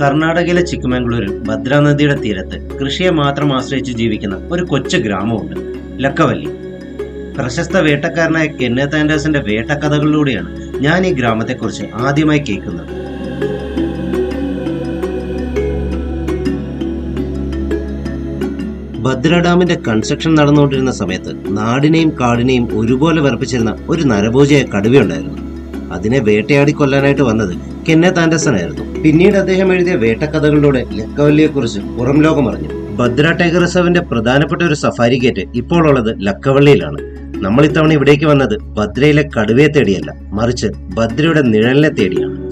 കർണാടകയിലെ ചിക്കമംഗളൂരിൽ ഭദ്രാ നദിയുടെ തീരത്ത് കൃഷിയെ മാത്രം ആശ്രയിച്ച് ജീവിക്കുന്ന ഒരു കൊച്ചു ഗ്രാമമുണ്ട് ലക്കവല്ലി. പ്രശസ്ത വേട്ടക്കാരനായ കെന്നത്ത് ആൻഡേഴ്സിന്റെ വേട്ടക്കഥകളിലൂടെയാണ് ഞാൻ ഈ ഗ്രാമത്തെക്കുറിച്ച് ആദ്യമായി കേൾക്കുന്നത്. ഭദ്ര ഡാമിന്റെ കൺസ്ട്രക്ഷൻ നടന്നുകൊണ്ടിരുന്ന സമയത്ത് നാടിനെയും കാടിനെയും ഒരുപോലെ വിറപ്പിച്ചിരുന്ന ഒരു നരഭോജിയായ കടുവയുണ്ടായിരുന്നു. അതിനെ വേട്ടയാടി കൊല്ലാനായിട്ട് വന്നത് കെന്നത്ത് ആൻഡേഴ്സൺ ആയിരുന്നു. പിന്നീട് അദ്ദേഹം എഴുതിയ വേട്ടക്കഥകളിലൂടെ ലക്കവല്ലിയെക്കുറിച്ച് പുറം ലോകം അറിഞ്ഞു. ഭദ്ര ടൈഗർ റിസർവിന്റെ പ്രധാനപ്പെട്ട ഒരു സഫാരി ഗേറ്റ് ഇപ്പോൾ ഉള്ളത് ലക്കവള്ളിയിലാണ്. നമ്മൾ ഇത്തവണ ഇവിടേക്ക് വന്നത് ഭദ്രയിലെ കടുവയെ തേടിയല്ല മറിച്ച് ഭദ്രയുടെ നിഴലിനെ തേടിയാണ്.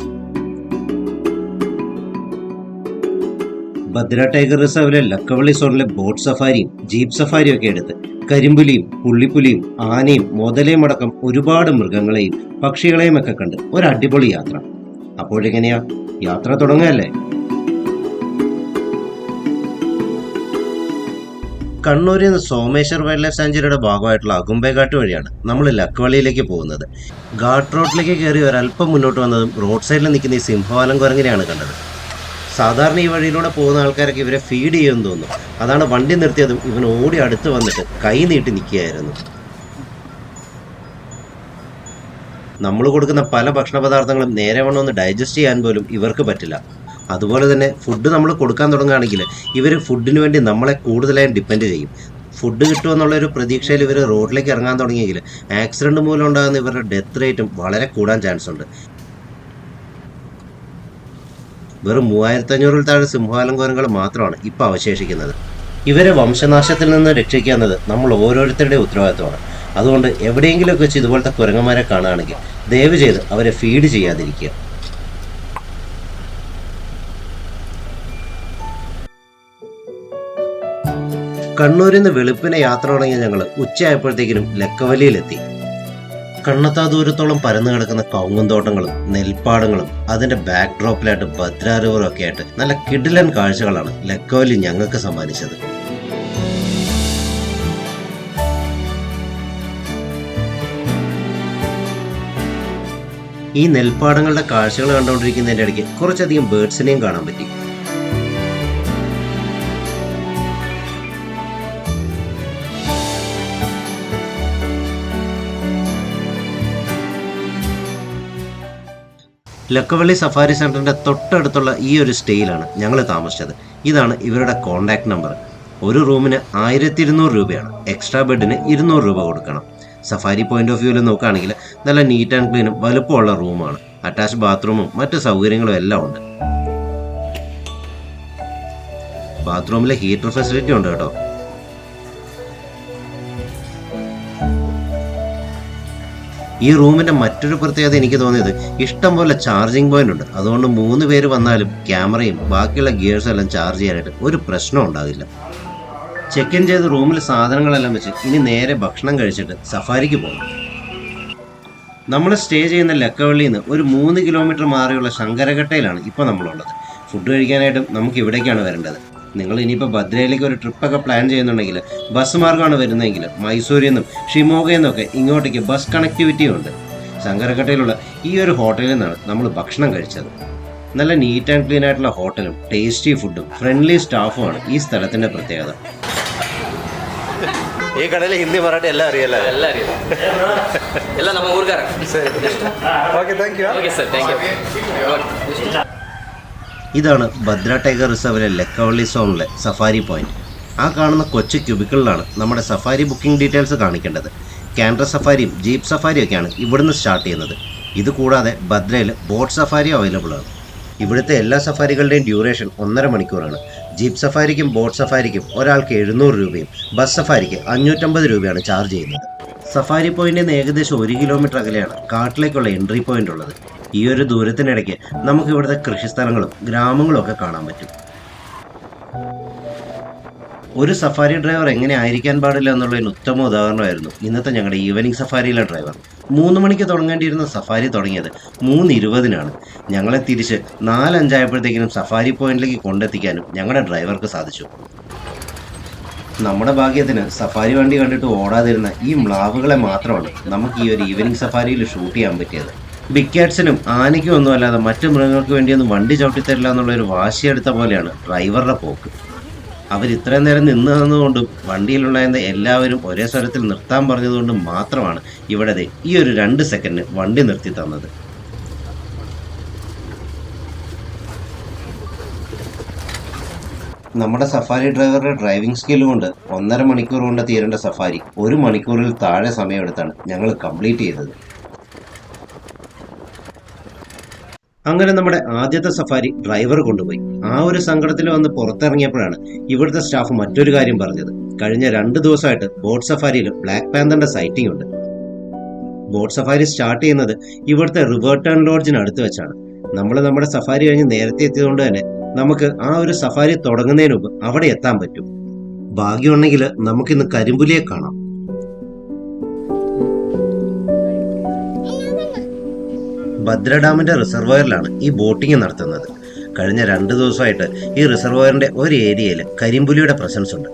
ഭദ്ര ടൈഗർ റിസർവിലെ ലക്കവള്ളി സോണിലെ ബോട്ട് സഫാരിയും ജീപ്പ് സഫാരിയും ഒക്കെ എടുത്ത് കരിമ്പുലിയും പുള്ളിപ്പുലിയും ആനയും മുതലയും അടക്കം ഒരുപാട് മൃഗങ്ങളെയും പക്ഷികളെയും ഒക്കെ കണ്ട് ഒരു അടിപൊളി യാത്ര. അപ്പോഴെങ്ങനെയാ? യാത്ര തുടങ്ങുകയല്ലേ? കണ്ണൂരിൽ നിന്ന് സോമേശ്വർ വൈൽഡ് ലൈഫ് സാഞ്ചുറിയുടെ ഭാഗമായിട്ടുള്ള അകുംബേഘാട്ട് വഴിയാണ് നമ്മൾ ലക്കവള്ളിയിലേക്ക് പോകുന്നത്. ഘാട്ട് റോഡിലേക്ക് കയറി ഒരല്പം മുന്നോട്ട് വന്നതും റോഡ് സൈഡിൽ നിൽക്കുന്ന ഈ സിംഹവാലം കുരങ്ങിനെയാണ് കണ്ടത്. സാധാരണ ഈ വഴിയിലൂടെ പോകുന്ന ആൾക്കാരൊക്കെ ഇവരെ ഫീഡ് ചെയ്യുമെന്ന് തോന്നുന്നു. അതാണ് വണ്ടി നിർത്തിയതും. ഇവൻ ഓടി അടുത്ത് വന്നിട്ട് കൈ നീട്ടി നിൽക്കുകയായിരുന്നു നമ്മൾ കൊടുക്കുന്ന പല ഭക്ഷണ പദാർത്ഥങ്ങളും നേരെ വണ്ണം ഒന്ന് ഡൈജസ്റ്റ് ചെയ്യാൻ പോലും ഇവർക്ക് പറ്റില്ല. അതുപോലെ തന്നെ ഫുഡ് നമ്മൾ കൊടുക്കാൻ തുടങ്ങുകയാണെങ്കിൽ ഇവർ ഫുഡിന് വേണ്ടി നമ്മളെ കൂടുതലായും ഡിപ്പെൻഡ് ചെയ്യും. ഫുഡ് കിട്ടുമെന്നുള്ള ഒരു പ്രതീക്ഷയിൽ ഇവർ റോഡിലേക്ക് ഇറങ്ങാൻ തുടങ്ങിയെങ്കിൽ ആക്സിഡന്റ് മൂലം ഉണ്ടാകുന്ന ഇവരുടെ ഡെത്ത് റേറ്റും വളരെ കൂടാൻ ചാൻസ് ഉണ്ട്. വെറും മൂവായിരത്തി അഞ്ഞൂറിൽ താഴെ സിംഹാലങ്കോരങ്ങൾ മാത്രമാണ് ഇപ്പോൾ അവശേഷിക്കുന്നത്. ഇവരെ വംശനാശത്തിൽ നിന്ന് രക്ഷിക്കുക എന്നത് നമ്മൾ ഓരോരുത്തരുടെ ഉത്തരവാദിത്തമാണ് അതുകൊണ്ട് എവിടെയെങ്കിലുമൊക്കെ വെച്ച് ഇതുപോലത്തെ കുരങ്ങന്മാരെ കാണുകയാണെങ്കിൽ ദയവ് ചെയ്ത് അവരെ ഫീഡ് ചെയ്യാതിരിക്കുക. കണ്ണൂരിൽ നിന്ന് വെളുപ്പിനെ യാത്ര തുടങ്ങിയ ഞങ്ങൾ ഉച്ചയായപ്പോഴത്തേക്കിനും ലക്കവലിയിലെത്തി. കണ്ണത്താ ദൂരത്തോളം പരന്നു കിടക്കുന്ന കവുങ്ങും തോട്ടങ്ങളും നെൽപ്പാടങ്ങളും അതിന്റെ ബാക്ക് ഡ്രോപ്പിലായിട്ട് ഭദ്രാ ഒക്കെ ആയിട്ട് നല്ല കിടിലൻ കാഴ്ചകളാണ് ലക്കോലി ഞങ്ങൾക്ക് സമ്മാനിച്ചത്. ഈ നെൽപ്പാടങ്ങളുടെ കാഴ്ചകൾ കണ്ടുകൊണ്ടിരിക്കുന്നതിന്റെ ഇടയ്ക്ക് കുറച്ചധികം ബേർഡ്സിനെയും കാണാൻ പറ്റി. ലക്കവള്ളി സഫാരി സെന്ററിന്റെ തൊട്ടടുത്തുള്ള ഈ ഒരു സ്റ്റേയിലാണ് ഞങ്ങൾ താമസിച്ചത്. ഇതാണ് ഇവരുടെ കോണ്ടാക്ട് നമ്പർ. ഒരു റൂമിന് ആയിരത്തി ഇരുന്നൂറ് രൂപയാണ്. എക്സ്ട്രാ ബെഡിന് ഇരുന്നൂറ് രൂപ കൊടുക്കണം. സഫാരി പോയിന്റ് ഓഫ് വ്യൂവിൽ നോക്കുകയാണെങ്കിൽ നല്ല നീറ്റ് ആൻഡ് ക്ലീനും വലുപ്പമുള്ള റൂമാണ്. അറ്റാച്ച് ബാത്റൂമും മറ്റ് സൗകര്യങ്ങളും എല്ലാം ഉണ്ട്. ബാത്റൂമിലെ ഹീറ്റർ ഫെസിലിറ്റി ഉണ്ട് കേട്ടോ. ഈ റൂമിന്റെ മറ്റൊരു പ്രത്യേകത എനിക്ക് തോന്നിയത് ഇഷ്ടം പോലെ ചാർജിങ് പോയിന്റ് ഉണ്ട്. അതുകൊണ്ട് മൂന്ന് പേര് വന്നാലും ക്യാമറയും ബാക്കിയുള്ള ഗിയേഴ്സും എല്ലാം ചാർജ് ചെയ്യാനായിട്ട് ഒരു പ്രശ്നം ഉണ്ടാകില്ല ചെക്ക് ഇൻ ചെയ്ത് റൂമിൽ സാധനങ്ങളെല്ലാം വെച്ച് ഇനി നേരെ ഭക്ഷണം കഴിച്ചിട്ട് സഫാരിക്ക് പോകണം നമ്മൾ സ്റ്റേ ചെയ്യുന്ന ലക്കവള്ളിയിൽ നിന്ന് ഒരു മൂന്ന് കിലോമീറ്റർ മാറിയുള്ള ശങ്കരഘട്ടയിലാണ് ഇപ്പോൾ നമ്മളുള്ളത്. ഫുഡ് കഴിക്കാനായിട്ടും നമുക്ക് ഇവിടേക്കാണ് വരേണ്ടത്. നിങ്ങൾ ഇനിയിപ്പോൾ ഭദ്രയിലേക്ക് ഒരു ട്രിപ്പൊക്കെ പ്ലാൻ ചെയ്യുന്നുണ്ടെങ്കിൽ ബസ് മാർഗമാണ് വരുന്നതെങ്കിൽ മൈസൂരിൽ നിന്നും ഷിമോഗയിൽ നിന്നൊക്കെ ഇങ്ങോട്ടേക്ക് ബസ് കണക്ടിവിറ്റി ഉണ്ട്. ശങ്കരക്കട്ടയിലുള്ള ഈ ഒരു ഹോട്ടലിൽ നിന്നാണ് നമ്മൾ ഭക്ഷണം കഴിച്ചത്. നല്ല നീറ്റ് ആൻഡ് ക്ലീൻ ആയിട്ടുള്ള ഹോട്ടലും ടേസ്റ്റി ഫുഡും ഫ്രണ്ട്ലി സ്റ്റാഫുമാണ് ഈ സ്ഥലത്തിന്റെ പ്രത്യേകത. ഈ കടയിൽ ഹിന്ദി മറാഠി എല്ലാം അറിയാലോ? എല്ലാം അറിയാം. എല്ലാം നമ്മ ഊർക്കാരാണ് okay thank you okay sir thank you ഇതാണ് ഭദ്ര ടൈഗർ റിസർവിലെ ലക്കവള്ളി സോണിലെ സഫാരി പോയിന്റ്. ആ കാണുന്ന കൊച്ചു ക്യൂബിക്കിളിലാണ് നമ്മുടെ സഫാരി ബുക്കിംഗ് ഡീറ്റെയിൽസ് കാണിക്കേണ്ടത്. ക്യാൻഡ്ര സഫാരിയും ജീപ്പ് സഫാരിയൊക്കെയാണ് ഇവിടുന്ന് സ്റ്റാർട്ട് ചെയ്യുന്നത്. ഇത് കൂടാതെ ഭദ്രയിൽ ബോട്ട് സഫാരി അവൈലബിൾ ആണ്. ഇവിടുത്തെ എല്ലാ സഫാരികളുടെയും ഡ്യൂറേഷൻ ഒന്നര മണിക്കൂറാണ്. ജീപ്പ് സഫാരിക്കും ബോട്ട് സഫാരിക്കും ഒരാൾക്ക് എഴുന്നൂറ് രൂപയും ബസ് സഫാരിക്ക് അഞ്ഞൂറ്റമ്പത് രൂപയാണ് ചാർജ് ചെയ്യുന്നത്. സഫാരി പോയിന്റിൽ നിന്ന് ഏകദേശം ഒരു കിലോമീറ്റർ അകലെയാണ് കാട്ടിലേക്കുള്ള എൻട്രി പോയിന്റ് ഉള്ളത്. ഈ ഒരു ദൂരത്തിനിടയ്ക്ക് നമുക്ക് ഇവിടുത്തെ കൃഷിസ്ഥലങ്ങളും ഗ്രാമങ്ങളും ഒക്കെ കാണാൻ പറ്റും. ഒരു സഫാരി ഡ്രൈവർ എങ്ങനെ ആയിരിക്കാൻ പാടില്ല എന്നുള്ളതിന് ഉത്തമ ഉദാഹരണമായിരുന്നു ഇന്നത്തെ ഞങ്ങളുടെ ഈവനിങ് സഫാരിയിലെ ഡ്രൈവർ. മൂന്ന് മണിക്ക് തുടങ്ങേണ്ടിയിരുന്ന സഫാരി തുടങ്ങിയത് മൂന്ന് ഇരുപതിനാണ് ഞങ്ങളെ തിരിച്ച് നാലഞ്ചായപ്പോഴത്തേക്കിനും സഫാരി പോയിന്റിലേക്ക് കൊണ്ടെത്തിക്കാനും ഞങ്ങളുടെ ഡ്രൈവർക്ക് സാധിച്ചു. നമ്മുടെ ഭാഗ്യത്തിന് സഫാരി വണ്ടി കണ്ടിട്ട് ഓടാതിരുന്ന ഈ മ്ലാവുകളെ മാത്രമാണ് നമുക്ക് ഈ ഒരു ഈവനിങ് സഫാരിയിൽ ഷൂട്ട് ചെയ്യാൻ പറ്റിയത്. ബിഗ് ക്യാറ്റ്സിനും ആനയ്ക്കും ഒന്നും അല്ലാതെ മറ്റു മൃഗങ്ങൾക്ക് വേണ്ടിയൊന്നും വണ്ടി ചവിട്ടിത്തരില്ല എന്നുള്ള ഒരു വാശിയെടുത്ത പോലെയാണ് ഡ്രൈവറുടെ പോക്ക്. അവർ ഇത്രയും നേരം നിന്ന് തന്നതുകൊണ്ടും വണ്ടിയിലുണ്ടായിരുന്ന എല്ലാവരും ഒരേ സ്വരത്തിൽ നിർത്താൻ പറഞ്ഞതുകൊണ്ടും മാത്രമാണ് ഇവിടെ ഈ ഒരു രണ്ട് സെക്കൻഡ് വണ്ടി നിർത്തി തന്നത്. നമ്മുടെ സഫാരി ഡ്രൈവറുടെ ഡ്രൈവിംഗ് സ്കിൽ കൊണ്ട് ഒന്നര മണിക്കൂർ കൊണ്ട് തീരേണ്ട സഫാരി ഒരു മണിക്കൂറിൽ താഴെ സമയമെടുത്താണ് ഞങ്ങൾ കംപ്ലീറ്റ് ചെയ്തത്. അങ്ങനെ നമ്മുടെ ആദ്യത്തെ സഫാരി ഡ്രൈവർ കൊണ്ടുപോയി. ആ ഒരു സങ്കടത്തിൽ വന്ന് പുറത്തിറങ്ങിയപ്പോഴാണ് ഇവിടുത്തെ സ്റ്റാഫ് മറ്റൊരു കാര്യം പറഞ്ഞത്. കഴിഞ്ഞ രണ്ട് ദിവസമായിട്ട് ബോട്ട് സഫാരിയിൽ ബ്ലാക്ക് പാന്തറിന്റെ സൈറ്റിംഗ് ഉണ്ട്. ബോട്ട് സഫാരി സ്റ്റാർട്ട് ചെയ്യുന്നത് ഇവിടുത്തെ റിവേർട്ടേൺ ലോഡ്ജിന് അടുത്ത് വെച്ചാണ്. നമ്മൾ നമ്മുടെ സഫാരി കഴിഞ്ഞ് നേരത്തെ എത്തിയതുകൊണ്ട് തന്നെ നമുക്ക് ആ ഒരു സഫാരി തുടങ്ങുന്നതിന് മുമ്പ് അവിടെ എത്താൻ പറ്റും. ഭാഗ്യമുണ്ടെങ്കിൽ നമുക്കിന്ന് കരിമ്പുലിയെ കാണാം. ഭദ്ര ഡാമിന്റെ റിസർവോയറിലാണ് ഈ ബോട്ടിംഗ് നടത്തുന്നത്. കഴിഞ്ഞ രണ്ട് ദിവസമായിട്ട് ഈ റിസർവോയറിന്റെ ഒരു ഏരിയയിൽ കരിമ്പുലിയുടെ പ്രസൻസ് ഉണ്ട്.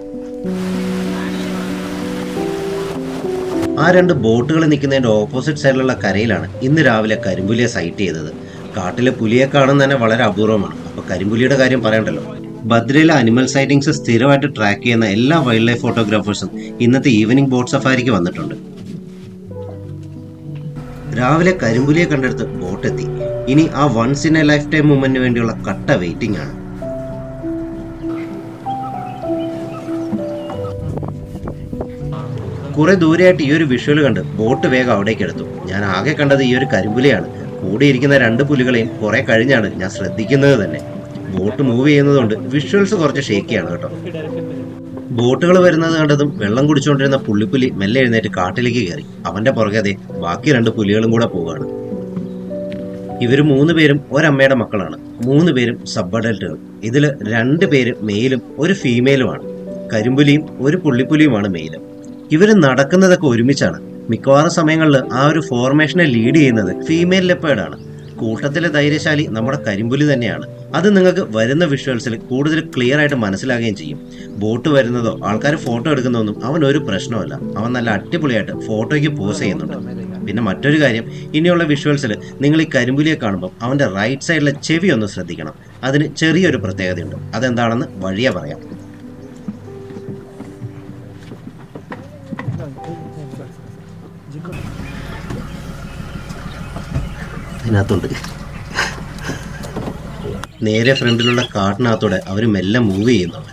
ആ രണ്ട് ബോട്ടുകൾ നിൽക്കുന്നതിന്റെ ഓപ്പോസിറ്റ് സൈഡിലുള്ള കരയിലാണ് ഇന്ന് രാവിലെ കരിമ്പുലിയെ സൈറ്റ് ചെയ്തത്. കാട്ടിലെ പുലിയെ കാണുന്ന തന്നെ വളരെ അപൂർവമാണ്. അപ്പോൾ കരിമ്പുലിയുടെ കാര്യം പറയണ്ടല്ലോ. ഭദ്രയിലെ അനിമൽ സൈറ്റിങ്സ് സ്ഥിരമായിട്ട് ട്രാക്ക് ചെയ്യുന്ന എല്ലാ വൈൽഡ് ലൈഫ് ഫോട്ടോഗ്രാഫേഴ്സും ഇന്നത്തെ ഈവനിങ് ബോട്ട് സഫാരിക്ക് വന്നിട്ടുണ്ട്. രാവിലെ കരിമ്പുലിയെ കണ്ടെടുത്ത് ബോട്ടെത്തി. ഇനി ആ once in a life time മൂമെന്റിന് വേണ്ടിയുള്ള കട്ട വെയിറ്റിംഗ് ആണ്. കുറെ ദൂരെയായിട്ട് ഈ ഒരു വിഷ്വൽ കണ്ട് ബോട്ട് വേഗം അവിടേക്ക് എടുത്തു. ഞാൻ ആകെ കണ്ടത് ഈ ഒരു കരിമ്പുലിയാണ് കൂടിയിരിക്കുന്ന രണ്ട് പുലികളെയും കുറെ കഴിഞ്ഞാണ് ഞാൻ ശ്രദ്ധിക്കുന്നത് തന്നെ. ബോട്ട് മൂവ് ചെയ്യുന്നതുകൊണ്ട് വിഷ്വൽസ് കുറച്ച് ഷേക്കിയാണ് കേട്ടോ. ബോട്ടുകൾ വരുന്നത് കണ്ടതും വെള്ളം കുടിച്ചുകൊണ്ടിരുന്ന പുള്ളിപ്പുലി മെല്ലെ എഴുന്നേറ്റ് കാട്ടിലേക്ക് കയറി. അവന്റെ പുറകെ ബാക്കി രണ്ട് പുലികളും കൂടെ പോവുകയാണ്. ഇവർ മൂന്ന് പേരും ഒരമ്മയുടെ മക്കളാണ്. മൂന്ന് പേരും സബ് അഡൽട്ടുകൾ ഇതിൽ രണ്ട് പേര് മെയിലും ഒരു ഫീമെയിലുമാണ്. കരിമ്പുലിയും ഒരു പുള്ളിപ്പുലിയുമാണ് മെയിലും. ഇവർ നടക്കുന്നതൊക്കെ ഒരുമിച്ചാണ്. മിക്കവാറും സമയങ്ങളിൽ ആ ഒരു ഫോർമേഷനെ ലീഡ് ചെയ്യുന്നത് ഫീമെയിൽ ലെപ്പേർഡാണ് കൂട്ടത്തിലെ ധൈര്യശാലി നമ്മുടെ കരിമ്പുലി തന്നെയാണ്. അത് നിങ്ങൾക്ക് വരുന്ന വിഷ്വൽസിൽ കൂടുതൽ ക്ലിയർ ആയിട്ട് മനസ്സിലാകുകയും ചെയ്യും. ബോട്ട് വരുന്നതോ ആൾക്കാർ ഫോട്ടോ എടുക്കുന്നതൊന്നും അവൻ ഒരു പ്രശ്നമല്ല അവൻ നല്ല അടിപൊളിയായിട്ട് ഫോട്ടോയ്ക്ക് പോസ് ചെയ്യുന്നുണ്ട്. പിന്നെ മറ്റൊരു കാര്യം ഇനിയുള്ള വിഷ്വൽസിൽ നിങ്ങൾ ഈ കരിമ്പുലിയെ കാണുമ്പോൾ അവന്റെ റൈറ്റ് സൈഡിലെ ചെവി ഒന്ന് ശ്രദ്ധിക്കണം. അതിന് ചെറിയൊരു പ്രത്യേകതയുണ്ട്. അതെന്താണെന്ന് വഴിയെ പറയാം. അതിനകത്തുണ്ട് നേരെ ഫ്രണ്ടിലുള്ള കാട്ടിനകത്തൂടെ അവർ മെല്ലെ മൂവ് ചെയ്യുന്നുണ്ട്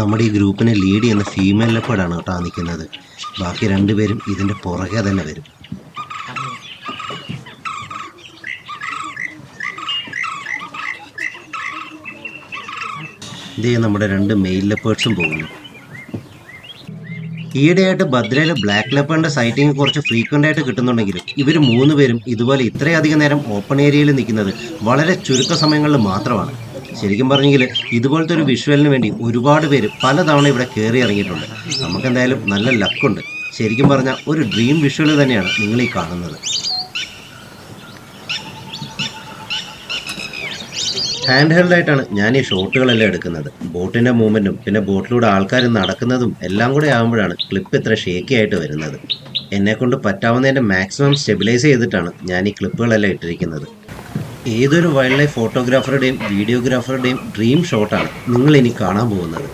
നമ്മുടെ ഈ ഗ്രൂപ്പിനെ ലീഡ് ചെയ്യുന്ന ഫീമെയിൽ ലെപ്പേഡാണ് കേട്ടോ നിൽക്കുന്നത്. ബാക്കി രണ്ടുപേരും ഇതിന്റെ പുറകെ തന്നെ വരും. ഇതേ നമ്മുടെ രണ്ട് മെയിൽ ലെപ്പേഴ്സും പോകുന്നു. ഈയിടെയായിട്ട് ഭദ്രയിൽ ബ്ലാക്ക് ലെപ്പറിന്റെ സൈറ്റിംഗ് കുറച്ച് ഫ്രീക്വന്റ് ആയിട്ട് കിട്ടുന്നുണ്ടെങ്കിലും ഇവർ മൂന്ന് പേരും ഇതുപോലെ ഇത്രയധികം നേരം ഓപ്പൺ ഏരിയയിൽ നിൽക്കുന്നത് വളരെ ചുരുക്ക സമയങ്ങളിൽ മാത്രമാണ്. ശരിക്കും പറഞ്ഞെങ്കിൽ ഇതുപോലത്തെ ഒരു വിഷ്വലിന് വേണ്ടി ഒരുപാട് പേര് പലതവണ ഇവിടെ കയറി ഇറങ്ങിയിട്ടുണ്ട്. നമുക്കെന്തായാലും നല്ല ലക്കുണ്ട് ശരിക്കും പറഞ്ഞാൽ ഒരു ഡ്രീം വിഷ്വൽ തന്നെയാണ് നിങ്ങൾ ഈ കാണുന്നത്. ഹാൻഡ് ഹെൽഡ് ആയിട്ടാണ് ഞാൻ ഈ ഷോട്ടുകളെല്ലാം എടുക്കുന്നത്. ബോട്ടിന്റെ മൂവ്മെന്റും പിന്നെ ബോട്ടിലൂടെ ആൾക്കാർ നടക്കുന്നതും എല്ലാം കൂടെ ആകുമ്പോഴാണ് ക്ലിപ്പ് ഇത്ര ഷേക്കി ആയിട്ട് വരുന്നത്. എന്നെ കൊണ്ട് പറ്റാവുന്നതിന്റെ മാക്സിമം സ്റ്റെബിലൈസ് ചെയ്തിട്ടാണ് ഞാൻ ഈ ക്ലിപ്പുകളെല്ലാം ഇട്ടിരിക്കുന്നത്. ഏതൊരു വൈൽഡ് ലൈഫ് ഫോട്ടോഗ്രാഫറുടെയും വീഡിയോഗ്രാഫറുടെയും ഡ്രീം ഷോട്ടാണ് നിങ്ങൾ ഇനി കാണാൻ പോകുന്നത്.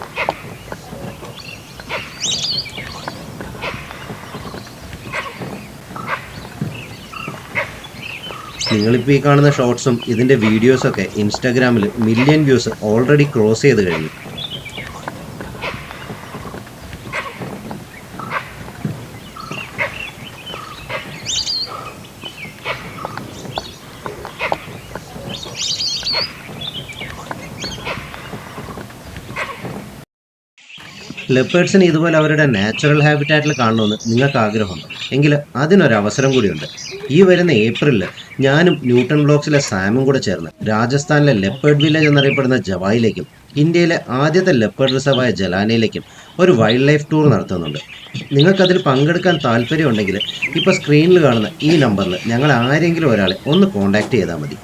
നിങ്ങളിപ്പോൾ ഈ കാണുന്ന ഷോർട്സും ഇതിന്റെ വീഡിയോസൊക്കെ ഇൻസ്റ്റാഗ്രാമിൽ മില്യൺ വ്യൂസ് ഓൾറെഡി ക്രോസ് ചെയ്ത് കഴിഞ്ഞു. ലെപ്പേഴ്സിന് ഇതുപോലെ അവരുടെ നാച്ചുറൽ ഹാബിറ്റാറ്റിൽ കാണണമെന്ന് നിങ്ങൾക്ക് ആഗ്രഹമുണ്ട് എങ്കിൽ അതിനൊരവസരം കൂടിയുണ്ട്. ഈ വരുന്ന ഏപ്രിലിൽ ഞാനും ന്യൂട്ടൺ ബ്ലോക്സിലെ സാമും കൂടെ ചേർന്ന് രാജസ്ഥാനിലെ ലെപ്പേർഡ് വില്ലേജ് എന്നറിയപ്പെടുന്ന ജവായിലേക്കും ഇന്ത്യയിലെ ആദ്യത്തെ ലെപ്പേർഡ് റിസർവായ ജലാനയിലേക്കും ഒരു വൈൽഡ് ലൈഫ് ടൂർ നടത്തുന്നുണ്ട്. നിങ്ങൾക്കതിൽ പങ്കെടുക്കാൻ താല്പര്യമുണ്ടെങ്കിൽ ഇപ്പോൾ സ്ക്രീനിൽ കാണുന്ന ഈ നമ്പറിൽ ഞങ്ങൾ ആരെങ്കിലും ഒരാളെ ഒന്ന് കോൺടാക്റ്റ് ചെയ്താൽ മതി.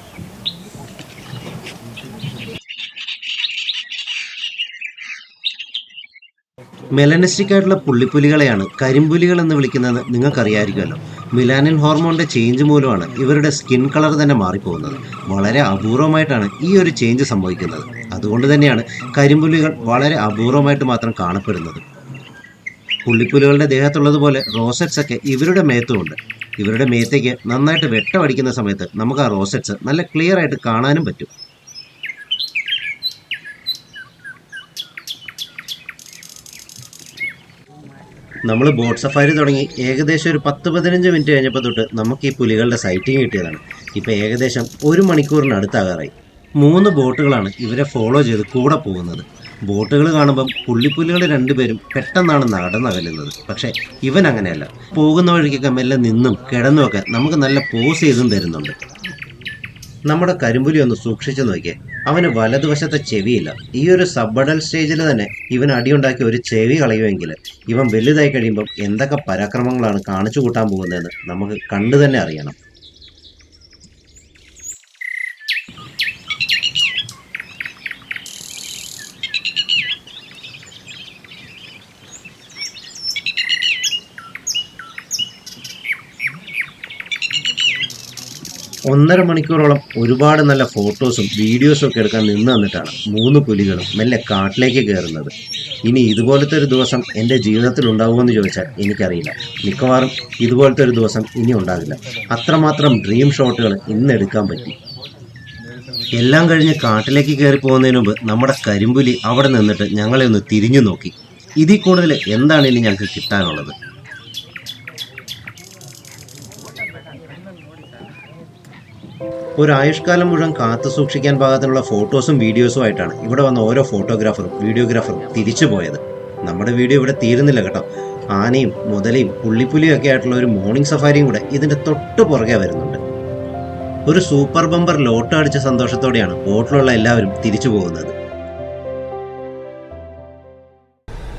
മെലനിസ്റ്റിക് ആയിട്ടുള്ള പുള്ളിപ്പുലികളെയാണ് കരിമ്പുലികൾ എന്ന് വിളിക്കുന്നത് നിങ്ങൾക്കറിയായിരിക്കുമല്ലോ. മിലാനിൻ ഹോർമോണിന്റെ ചേഞ്ച് മൂലമാണ് ഇവരുടെ സ്കിൻ കളർ തന്നെ മാറിപ്പോകുന്നത്. വളരെ അപൂർവമായിട്ടാണ് ഈ ഒരു ചേഞ്ച് സംഭവിക്കുന്നത്. അതുകൊണ്ട് തന്നെയാണ് കരിമ്പുലികൾ വളരെ അപൂർവമായിട്ട് മാത്രം കാണപ്പെടുന്നത്. പുള്ളിപ്പുലികളുടെ ദേഹത്തുള്ളതുപോലെ റോസറ്റ്സ് ഒക്കെ ഇവരുടെ മേത്തുമുണ്ട്. ഇവരുടെ മേത്തേക്ക് നന്നായിട്ട് വെട്ടമടിക്കുന്ന സമയത്ത് നമുക്ക് ആ റോസറ്റ്സ് നല്ല ക്ലിയർ ആയിട്ട് കാണാനും പറ്റും. നമ്മൾ ബോട്ട് സഫാരി തുടങ്ങി ഏകദേശം ഒരു പത്ത് പതിനഞ്ച് മിനിറ്റ് കഴിഞ്ഞപ്പോൾ തൊട്ട് നമുക്ക് ഈ പുലികളുടെ സൈറ്റിംഗ് കിട്ടിയതാണ്. ഇപ്പോൾ ഏകദേശം ഒരു മണിക്കൂറിന് മണിക്കൂറിനടുത്താകാറായി മൂന്ന് ബോട്ടുകളാണ് ഇവരെ ഫോളോ ചെയ്ത് കൂടെ പോകുന്നത്. ബോട്ടുകൾ കാണുമ്പം പുള്ളിപ്പുലികൾ രണ്ടുപേരും പെട്ടെന്നാണ് നടന്നകലുന്നത്. പക്ഷേ ഇവൻ അങ്ങനെയല്ല. പോകുന്ന വഴിക്കൊക്കെ മെല്ലെ നിന്നും കിടന്നുമൊക്കെ നമുക്ക് നല്ല പോസ് ചെയ്തും തരുന്നുണ്ട്. നമ്മുടെ കരിമ്പുലി ഒന്ന് സൂക്ഷിച്ചു നോക്കിയേ. അവന് വലതുവശത്തെ ചെവിയില്ല. ഈ ഒരു സബ്ബഡൽ സ്റ്റേജിൽ തന്നെ ഇവൻ അടിയുണ്ടാക്കി ഒരു ചെവി കളയുമെങ്കിൽ ഇവൻ വലുതായി കഴിയുമ്പം എന്തൊക്കെ പരാക്രമങ്ങളാണ് കാണിച്ചു കൂട്ടാൻ പോകുന്നതെന്ന് നമുക്ക് കണ്ടു തന്നെ അറിയണം. ഒന്നര മണിക്കൂറോളം ഒരുപാട് നല്ല ഫോട്ടോസും വീഡിയോസും ഒക്കെ എടുക്കാൻ നിന്ന് തന്നിട്ടാണ് മൂന്ന് പുലികളും മെല്ലെ കാട്ടിലേക്ക് കയറുന്നത്. ഇനി ഇതുപോലത്തെ ഒരു ദിവസം എന്റെ ജീവിതത്തിൽ ഉണ്ടാകുമെന്ന് ചോദിച്ചാൽ എനിക്കറിയില്ല. മിക്കവാറും ഇതുപോലത്തെ ഒരു ദിവസം ഇനി ഉണ്ടാകില്ല. അത്രമാത്രം ഡ്രീം ഷോട്ടുകൾ ഇന്ന് എടുക്കാൻ പറ്റി. എല്ലാം കഴിഞ്ഞ് കാട്ടിലേക്ക് കയറി പോകുന്നതിന് മുമ്പ് നമ്മുടെ കരിമ്പുലി അവിടെ നിന്നിട്ട് ഞങ്ങളെ ഒന്ന് തിരിഞ്ഞു നോക്കി. ഇതിൽ കൂടുതൽ എന്താണ് ഇനി ഞങ്ങൾക്ക് കിട്ടാനുള്ളത്? ഒരു ആയുഷ്കാലം മുഴുവൻ കാത്തു സൂക്ഷിക്കാൻ പാകത്തിനുള്ള ഫോട്ടോസും വീഡിയോസും ആയിട്ടാണ് ഇവിടെ വന്ന ഓരോ ഫോട്ടോഗ്രാഫറും വീഡിയോഗ്രാഫറും തിരിച്ചു പോയത്. നമ്മുടെ വീഡിയോ ഇവിടെ തീരുന്നില്ല കേട്ടോ. ആനയും മുതലയും പുള്ളിപ്പുലിയും ഒക്കെ ആയിട്ടുള്ള ഒരു മോർണിംഗ് സഫാരിയും കൂടെ ഇതിന്റെ തൊട്ട് പുറകെ വരുന്നുണ്ട്. ഒരു സൂപ്പർ ബമ്പർ ലോട്ട് അടിച്ച സന്തോഷത്തോടെയാണ് ബോട്ടിലുള്ള എല്ലാവരും തിരിച്ചു പോകുന്നത്.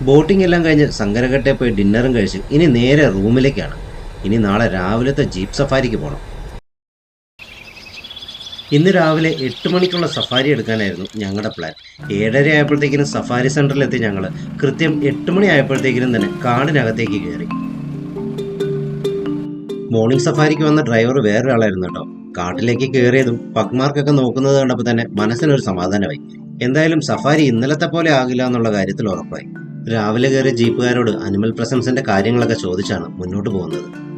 ബോട്ടിംഗ് എല്ലാം കഴിഞ്ഞ് സങ്കരഘട്ടെ പോയി ഡിന്നറും കഴിച്ച് ഇനി നേരെ റൂമിലേക്കാണ്. ഇനി നാളെ രാവിലത്തെ ജീപ്പ് സഫാരിക്ക് പോകണം ഇന്ന് രാവിലെ എട്ട് മണിക്കുള്ള സഫാരി എടുക്കാനായിരുന്നു ഞങ്ങളുടെ പ്ലാൻ ഏഴര ആയപ്പോഴത്തേക്കിനും സഫാരി സെന്ററിലെത്തി ഞങ്ങൾ കൃത്യം എട്ട് മണി ആയപ്പോഴത്തേക്കിനും തന്നെ കാടിനകത്തേക്ക് കയറി. മോർണിംഗ് സഫാരിക്ക് വന്ന ഡ്രൈവർ വേറൊരാളായിരുന്നു കേട്ടോ. കാട്ടിലേക്ക് കയറിയതും പക്മാർക്കൊക്കെ നോക്കുന്നത് കണ്ടപ്പോൾ തന്നെ മനസ്സിനൊരു സമാധാനമായി. എന്തായാലും സഫാരി ഇന്നലത്തെ പോലെ ആകില്ല എന്നുള്ള കാര്യത്തിൽ ഉറപ്പായി. രാവിലെ കയറിയ ജീപ്പുകാരോട് അനിമൽ പ്രസൻസിന്റെ കാര്യങ്ങളൊക്കെ ചോദിച്ചാണ് മുന്നോട്ട് പോകുന്നത്.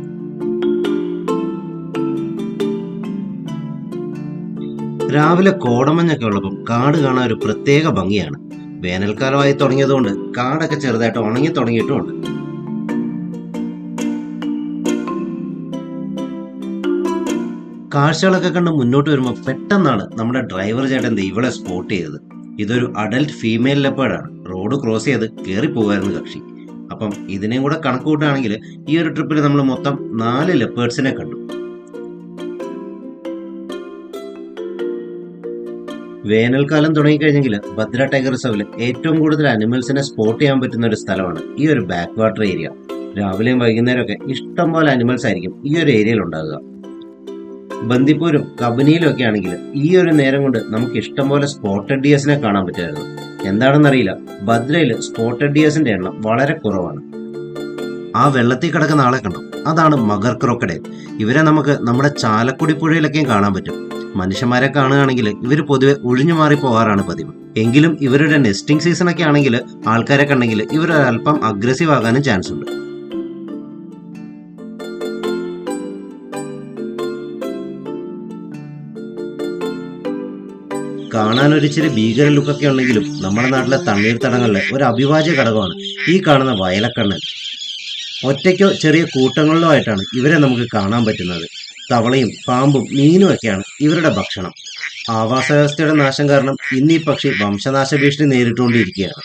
രാവിലെ കോടമഞ്ഞൊക്കെ ഉള്ളപ്പം കാട് കാണാൻ ഒരു പ്രത്യേക ഭംഗിയാണ്. വേനൽക്കാലമായി തുടങ്ങിയതുകൊണ്ട് കാടൊക്കെ ചെറുതായിട്ട് ഉണങ്ങി തുടങ്ങിയിട്ടുമുണ്ട്. കാഴ്ചകളൊക്കെ കണ്ട് മുന്നോട്ട് വരുമ്പോൾ പെട്ടെന്നാണ് നമ്മുടെ ഡ്രൈവർ ചേട്ടൻ ഇവളെ സ്പോട്ട് ചെയ്തത്. ഇതൊരു അഡൽട്ട് ഫീമെയിൽ ലെപ്പേഡാണ്. റോഡ് ക്രോസ് ചെയ്ത് കയറി പോകുമായിരുന്നു കക്ഷി. അപ്പം ഇതിനെയും കൂടെ കണക്ക് കൂട്ടുകയാണെങ്കിൽ ഈ ഒരു ട്രിപ്പിൽ നമ്മൾ മൊത്തം നാല് ലെപ്പേഡ്സിനെ കണ്ടു. വേനൽക്കാലം തുടങ്ങിക്കഴിഞ്ഞെങ്കിൽ ഭദ്ര ടൈഗർ റിസർവിൽ ഏറ്റവും കൂടുതൽ അനിമൽസിനെ സ്പോട്ട് ചെയ്യാൻ പറ്റുന്ന ഒരു സ്ഥലമാണ് ഈ ഒരു ബാക്ക് വാട്ടർ ഏരിയ. രാവിലെയും വൈകുന്നേരമൊക്കെ ഇഷ്ടം പോലെ അനിമൽസ് ആയിരിക്കും ഈ ഒരു ഏരിയയിൽ ഉണ്ടാകുക ബന്ദിപ്പൂരും കബനിയിലും ഒക്കെ ആണെങ്കിൽ ഈ ഒരു നേരം കൊണ്ട് നമുക്ക് ഇഷ്ടം പോലെ സ്പോട്ടഡ് ഡിയേഴ്സിനെ കാണാൻ പറ്റുമായിരുന്നു. എന്താണെന്നറിയില്ല ഭദ്രയിൽ സ്പോട്ടഡ് ഡിയേഴ്സിന്റെ എണ്ണം വളരെ കുറവാണ്. ആ വെള്ളത്തിൽ കിടക്കുന്ന ആളെ കണ്ടു. അതാണ് മഗർ ക്രോക്കഡൈൽ. ഇവരെ നമുക്ക് നമ്മുടെ ചാലക്കുടി പുഴയിലൊക്കെയും കാണാൻ പറ്റും. മനുഷ്യന്മാരെ കാണുകയാണെങ്കിൽ ഇവർ പൊതുവെ ഒഴിഞ്ഞു മാറി പോകാറാണ് പതിവ്. എങ്കിലും ഇവരുടെ നെസ്റ്റിംഗ് സീസൺ ഒക്കെ ആണെങ്കിൽ ആൾക്കാരെ കണ്ടെങ്കിൽ ഇവർ അല്പം അഗ്രസീവ് ആകാനും ചാൻസ് ഉണ്ട്. കാണാൻ ഒരു ഇച്ചിരി ഭീകര ലുക്കൊക്കെ ഉണ്ടെങ്കിലും നമ്മുടെ നാട്ടിലെ തണ്ണീർത്തടങ്ങളിലെ ഒരു അഭിവാജ്യ ഘടകമാണ് ഈ കാണുന്ന വയലക്കണ്ണൻ. ഒറ്റയ്ക്കോ ചെറിയ കൂട്ടങ്ങളിലോ ആയിട്ടാണ് ഇവരെ നമുക്ക് കാണാൻ പറ്റുന്നത്. തവളയും പാമ്പും മീനും ഒക്കെയാണ് ഇവരുടെ ഭക്ഷണം. ആവാസ വ്യവസ്ഥയുടെ നാശം കാരണം ഇന്ന് ഈ പക്ഷി വംശനാശ ഭീഷണി നേരിട്ടുകൊണ്ടിരിക്കുകയാണ്.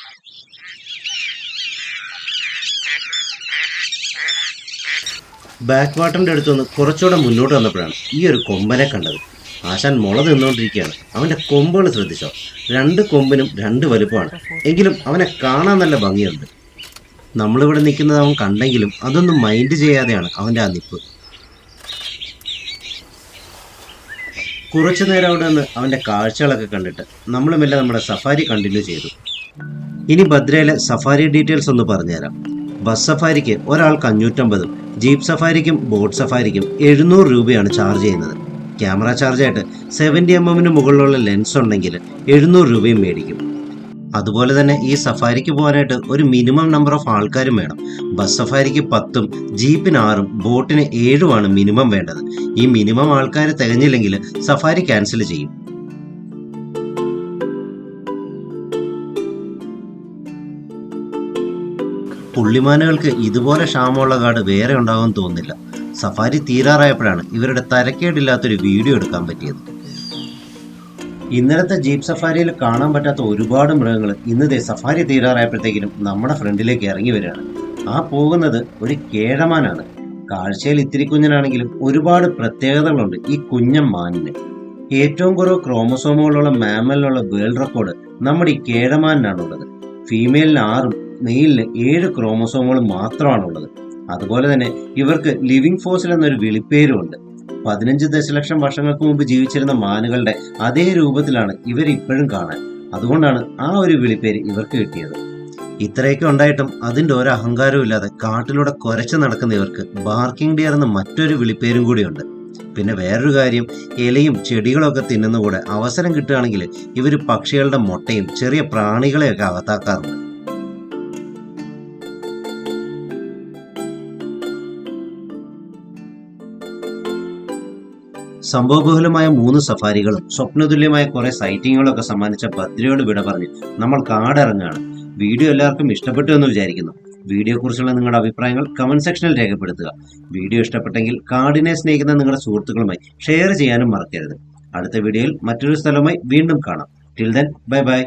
ബാക്ക് വാട്ടറിന്റെ അടുത്തുനിന്ന് കുറച്ചുകൂടെ മുന്നോട്ട് വന്നപ്പോഴാണ് ഈ ഒരു കൊമ്പനെ കണ്ടത്. ആശാൻ മുള നിന്നുകൊണ്ടിരിക്കുകയാണ് അവന്റെ കൊമ്പുകൾ ശ്രദ്ധിച്ചോ? രണ്ട് കൊമ്പിനും രണ്ട് വലുപ്പമാണ്. എങ്കിലും അവനെ കാണാൻ നല്ല ഭംഗിയുണ്ട്. നമ്മളിവിടെ നിൽക്കുന്നത് അവൻ കണ്ടെങ്കിലും അതൊന്നും മൈൻഡ് ചെയ്യാതെയാണ് അവന്റെ ആ നിപ്പ്. കുറച്ചു നേരം അവിടെ നിന്ന് അവന്റെ കാഴ്ചകളൊക്കെ കണ്ടിട്ട് നമ്മളുമെല്ലാം നമ്മുടെ സഫാരി കണ്ടിന്യൂ ചെയ്തു. ഇനി ഭദ്രയിലെ സഫാരി ഡീറ്റെയിൽസ് ഒന്ന് പറഞ്ഞുതരാം. ബസ് സഫാരിക്ക് ഒരാൾക്ക് അഞ്ഞൂറ്റമ്പതും ജീപ്പ് സഫാരിക്കും ബോട്ട് സഫാരിക്കും എഴുന്നൂറ് രൂപയാണ് ചാർജ് ചെയ്യുന്നത്. ക്യാമറ ചാർജായിട്ട് സെവന്റി എം എമ്മിന് മുകളിലുള്ള ലെൻസ് ഉണ്ടെങ്കിൽ എഴുന്നൂറ് രൂപയും മേടിക്കും. അതുപോലെ തന്നെ ഈ സഫാരിക്ക് പോകാനായിട്ട് ഒരു മിനിമം നമ്പർ ഓഫ് ആൾക്കാരും വേണം. ബസ് സഫാരിക്ക് പത്തും ജീപ്പിന് ആറും ബോട്ടിന് ഏഴുമാണ് മിനിമം വേണ്ടത്. ഈ മിനിമം ആൾക്കാർ തികഞ്ഞില്ലെങ്കിൽ സഫാരി ക്യാൻസൽ ചെയ്യും. പുള്ളിമാനുകൾക്ക് ഇതുപോലെ ക്ഷാമമുള്ള കാട് വേറെ ഉണ്ടാകുമെന്ന് തോന്നുന്നില്ല. സഫാരി തീരാറായപ്പോഴാണ് ഇവരുടെ തരക്കേടില്ലാത്തൊരു വീഡിയോ എടുക്കാൻ പറ്റിയത്. ഇന്നലത്തെ ജീപ്പ് സഫാരിയിൽ കാണാൻ പറ്റാത്ത ഒരുപാട് മൃഗങ്ങൾ ഇന്നത്തെ സഫാരി തീരാറായപ്പോഴത്തേക്കിനും നമ്മുടെ ഫ്രണ്ടിലേക്ക് ഇറങ്ങി വരികയാണ്. ആ പോകുന്നത് ഒരു കേഴമാനാണ്. കാഴ്ചയിൽ ഇത്തിരി കുഞ്ഞനാണെങ്കിലും ഒരുപാട് പ്രത്യേകതകളുണ്ട് ഈ കുഞ്ഞൻ മാനിന്. ഏറ്റവും കുറവ് ക്രോമസോമുകളുള്ള മാമലിനുള്ള വേൾഡ് റെക്കോർഡ് നമ്മുടെ ഈ കേഴമാനിനാണുള്ളത്. ഫീമെയിലിന് ആറും മെയിലിന് ഏഴ് ക്രോമസോമുകൾ മാത്രമാണുള്ളത്. അതുപോലെ തന്നെ ഇവർക്ക് ലിവിംഗ് ഫോസിൽ എന്നൊരു വിളിപ്പേരുമുണ്ട്. പതിനഞ്ച് ദശലക്ഷം വർഷങ്ങൾക്ക് മുമ്പ് ജീവിച്ചിരുന്ന മാനുകളുടെ അതേ രൂപത്തിലാണ് ഇവർ ഇപ്പോഴും കാണാൻ. അതുകൊണ്ടാണ് ആ ഒരു വിളിപ്പേര് ഇവർക്ക് കിട്ടിയത്. ഇത്രയൊക്കെ ഉണ്ടായിട്ടും അതിന്റെ ഒരു അഹങ്കാരവും ഇല്ലാതെ കാട്ടിലൂടെ കുരച്ചു നടക്കുന്ന ഇവർക്ക് ബാർക്കിംഗ് ഡിയർ എന്ന മറ്റൊരു വിളിപ്പേരും കൂടിയുണ്ട്. പിന്നെ വേറൊരു കാര്യം ഇലയും ചെടികളും ഒക്കെ തിന്നുന്ന കൂടെ അവസരം കിട്ടുകയാണെങ്കിൽ ഇവർ പക്ഷികളുടെ മുട്ടയും ചെറിയ പ്രാണികളെയൊക്കെ അകത്താക്കാറുണ്ട്. സംഭവബഹുലമായ മൂന്ന് സഫാരികളും സ്വപ്നതുല്യമായ കുറെ സൈറ്റിങ്ങുകളും ഒക്കെ സമ്മാനിച്ച ഭദ്രയോട് വിട പറഞ്ഞ് നമ്മൾ കാടിറങ്ങാണ് വീഡിയോ എല്ലാവർക്കും ഇഷ്ടപ്പെട്ടു എന്ന് വിചാരിക്കുന്നു. വീഡിയോയെക്കുറിച്ചുള്ള നിങ്ങളുടെ അഭിപ്രായങ്ങൾ കമന്റ് സെക്ഷനിൽ രേഖപ്പെടുത്തുക. വീഡിയോ ഇഷ്ടപ്പെട്ടെങ്കിൽ കാടിനെ സ്നേഹിക്കുന്ന നിങ്ങളുടെ സുഹൃത്തുക്കളുമായി ഷെയർ ചെയ്യാനും മറക്കരുത്. അടുത്ത വീഡിയോയിൽ മറ്റൊരു സ്ഥലമായി വീണ്ടും കാണാം. Till then bye bye